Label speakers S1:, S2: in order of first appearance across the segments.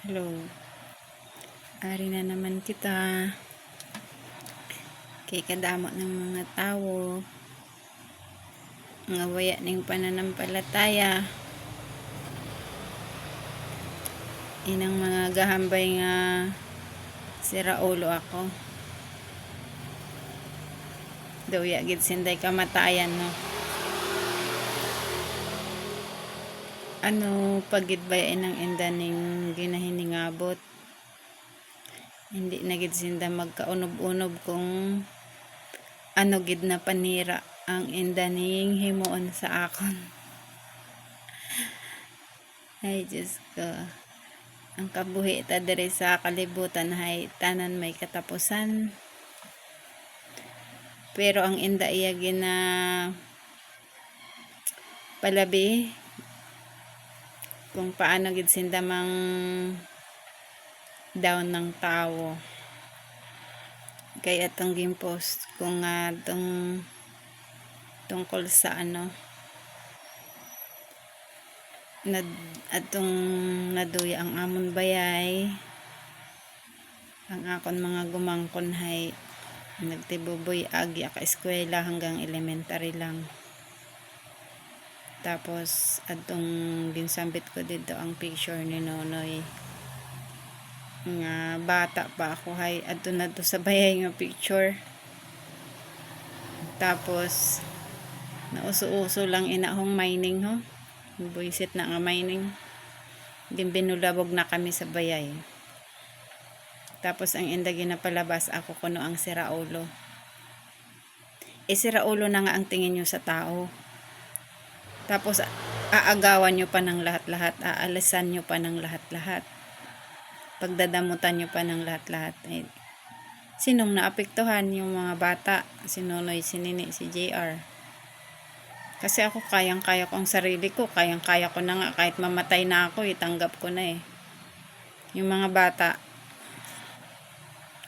S1: Hello. Ari na naman kita. Kay kadamot ng mga tao. Nga waya ning pananampalataya. Inang mga gahambay nga sira ulo ako. Daw ya gid sinday kamatayan no. Ano pagid ba ng inda ning ginahiningabot? Hindi na gid sinda magkaunob-unob kung ano gid na panira ang inda ning himuon sa akon. Ay Diyos ko. Ang kabuhi ta diri sa kalibutan hay tanan may katapusan. Pero ang inda iya gina palabi kung paano gid sinda mang down ng tao kaya atong post kung nga tong tungkol sa ano nad atong naduya ang amon bayay ang akon mga gumangkon hay nagtibuboy agi ka eskwela hanggang elementary lang tapos atong ginsambit ko dito ang picture ni Nonoy. Nga bata pa ako. Hay adto na to sa bayay nga picture. Tapos nauso-uso lang inahong mining ho. Buisit na nga mining. Din binulabog na kami sa bayay. Tapos ang inda ginapalabas ako kuno ang siraulo e siraulo na nga ang tingin nyo sa tao tapos aagawan nyo pa ng lahat-lahat, aalisan nyo pa ng lahat-lahat. Pagdadamutan nyo pa ng lahat-lahat. Eh, sinong naapektuhan yung mga bata? Si Nonoy, si Nini, si JR. Kasi ako kayang-kaya ko ang sarili ko. Kayang-kaya ko na nga. Kahit mamatay na ako, itanggap ko na eh. Yung mga bata,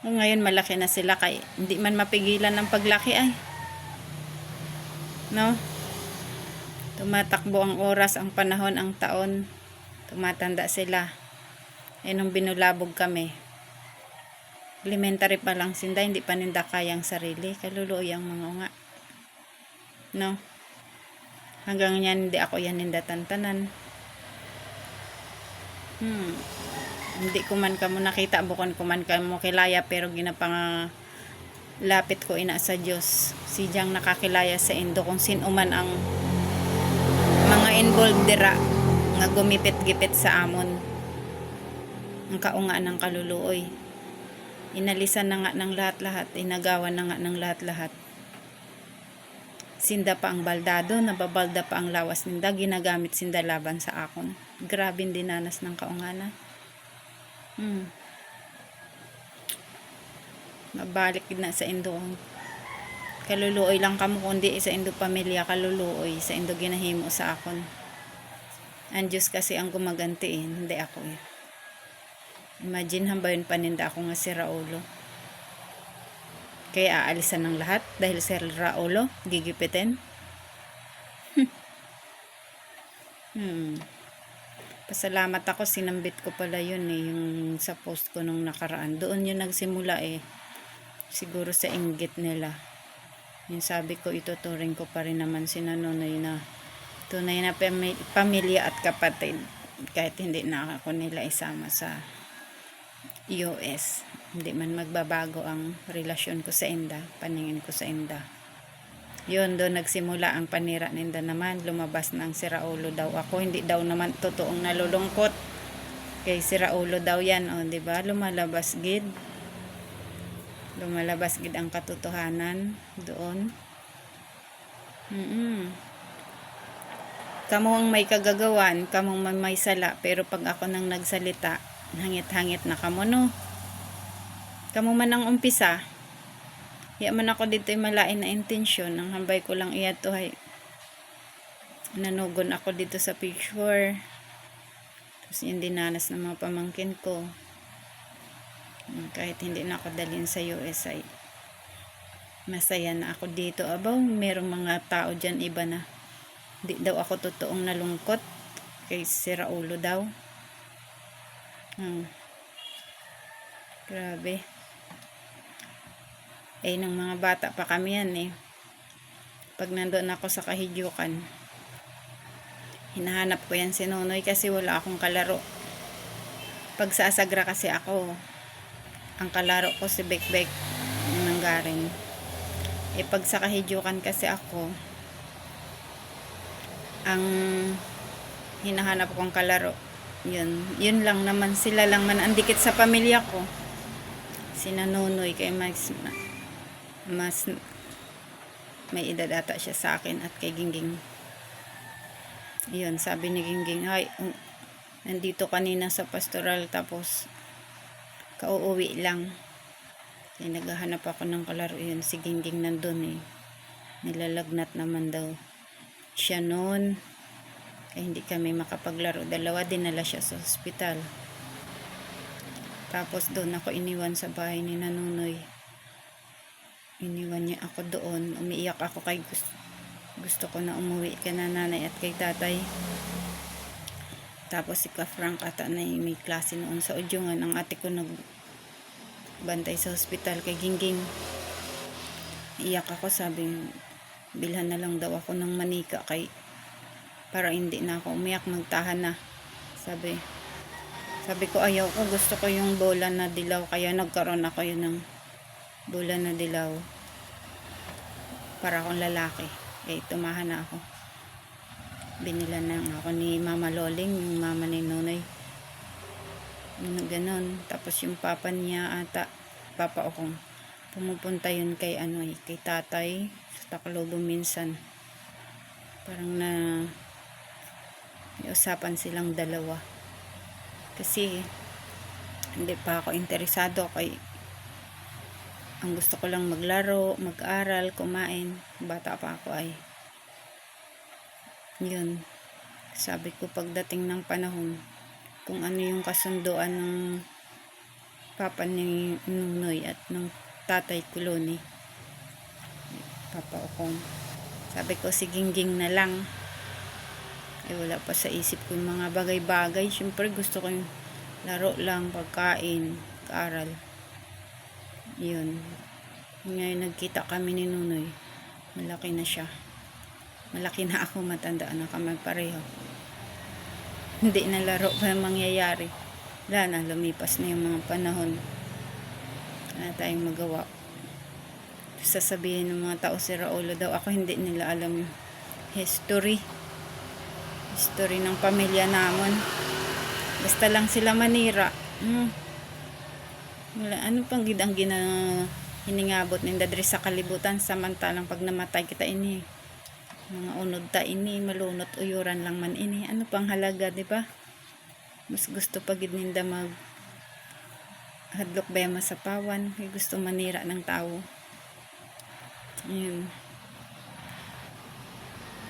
S1: kung ngayon malaki na sila, kay, hindi man mapigilan ng paglaki ay. No? Tumatakbo ang oras, ang panahon, ang taon. Tumatanda sila. Eh nung binulabog kami, elementary pa lang sinda, hindi pa ninda kayang sarili. Kaluluoy ang mga nga. No? Hanggang yan, hindi ako yan ninda tantanan. Hmm. Hindi ko man kamo nakita, bukon ko man kamo kilaya, pero ginapang lapit ko ina sa Diyos. Sidyang nakakilaya sa Indo kung sino man ang involved dira nga gumipit-gipit sa amon. Ang kaunga ng kaluluoy. Inalisan na nga ng lahat-lahat inagawan na nga ng lahat-lahat. Sinda pa ang baldado nababalda pa ang lawas ninda ginagamit sinda laban sa akon. Grabe dinanas ng kaungana hmm. mabalik na sa indoon kaluluoy lang kamo kundi sa indo pamilya kaluluoy. Sa indo ginahimo sa akon. Ang Diyos kasi ang gumaganti eh, hindi ako eh. Imagine hambayon paninda ako nga si Raulo. Kaya aalisan ng lahat dahil si Raulo gigipitin. Hmm. Pasalamat ako sinambit ko pala yun eh yung sa post ko nung nakaraan. Doon yun nagsimula eh. Siguro sa inggit nila yung sabi ko, ituturing ko pa rin naman si Nanonoy na tunay na pamilya at kapatid kahit hindi na ako nila isama sa US. Hindi man magbabago ang relasyon ko sa Inda, paningin ko sa Inda. Yun, doon nagsimula ang panira ninda naman. Lumabas ng si Raulo daw ako. Hindi daw naman totoong nalulungkot. Kay si Raulo daw yan, o, oh, ba? Lumalabas gid lumalabas gid ang katotohanan doon. Mm -mm. kamo ang may kagagawan kamo may, may sala pero pag ako nang nagsalita hangit-hangit na kamo no? Kamo man ang umpisa ya man ako dito malain na intensyon ang hambay ko lang iya to hay nanugon ako dito sa picture. Tapos yung dinanas ng mga pamangkin ko kahit hindi na ako dalhin sa US ay masaya na ako dito abaw merong mga tao dyan iba na hindi daw ako totoong nalungkot kay si Raulo daw Hmm. Grabe. Eh, nung mga bata pa kami yan eh. Pag nandun ako sa kahidyukan, hinahanap ko yan si Nonoy kasi wala akong kalaro. Pag sa Asagra kasi ako, ang kalaro ko si Bekbek ng Garin. Eh, pag sa kahidyukan kasi ako, ang hinahanap kong kalaro, yun, yun lang naman, sila lang man ang dikit sa pamilya ko. Sina Nonoy, kay mas, mas may edad ata siya sa akin at kay Gingging. Yun, sabi ni Gingging, ay, nandito kanina sa pastoral tapos kauuwi lang. Kaya naghahanap ako ng kalaro yun. Si Gingging nandun eh. Nilalagnat naman daw siya noon. Kaya hindi kami makapaglaro. Dalawa dinala siya sa ospital. Tapos doon ako iniwan sa bahay ni Nanunoy. Iniwan niya ako doon. Umiiyak ako kay gusto, gusto ko na umuwi ka na nanay at kay tatay. Tapos si Ka Frank ata na yung may klase noon sa Udyungan. Ang ate ko nag bantay sa hospital kay Gingging. Iyak ako sabi bilhan na lang daw ako ng manika kay para hindi na ako umiyak magtahan na. Sabi sabi ko ayaw ko gusto ko yung bola na dilaw kaya nagkaroon ako yun ng bola na dilaw para akong lalaki. Eh tumahan na ako binila na ako ni Mama Loling, yung mama ni Nonoy. Ganon. Tapos yung papa niya ata, papa Okong, pumupunta yun kay ano eh, kay tatay sa Tacloban minsan. Parang na usapan silang dalawa. Kasi hindi pa ako interesado kay ang gusto ko lang maglaro, mag-aral, kumain. Bata pa ako ay yun. Sabi ko pagdating ng panahon kung ano yung kasunduan ng papa ni Nunoy at ng tatay ko papa Okong sabi ko si Gingging na lang. Eh wala pa sa isip ko yung mga bagay-bagay. Syempre gusto ko yung laro lang pagkain kaaral yun. Ngayon nagkita kami ni Nunoy malaki na siya malaki na ako matanda na kami pareho. Hindi na laro pa mangyayari? Wala na lumipas na yung mga panahon. Wala tayong magawa. Sasabihin ng mga tao si Raulo daw ako hindi nila alam yung history. History ng pamilya namon basta lang sila manira. Hmm. wala ano pang gidang gina hiningabot ng dadri sa kalibutan? Samantalang pag namatay kita ini mga unod ta ini malunot uyuran lang man ini. Ano pang halaga di ba? Mas gusto pag ninda mag hadlok ba yung masapawan? May gusto manira ng tao. Yun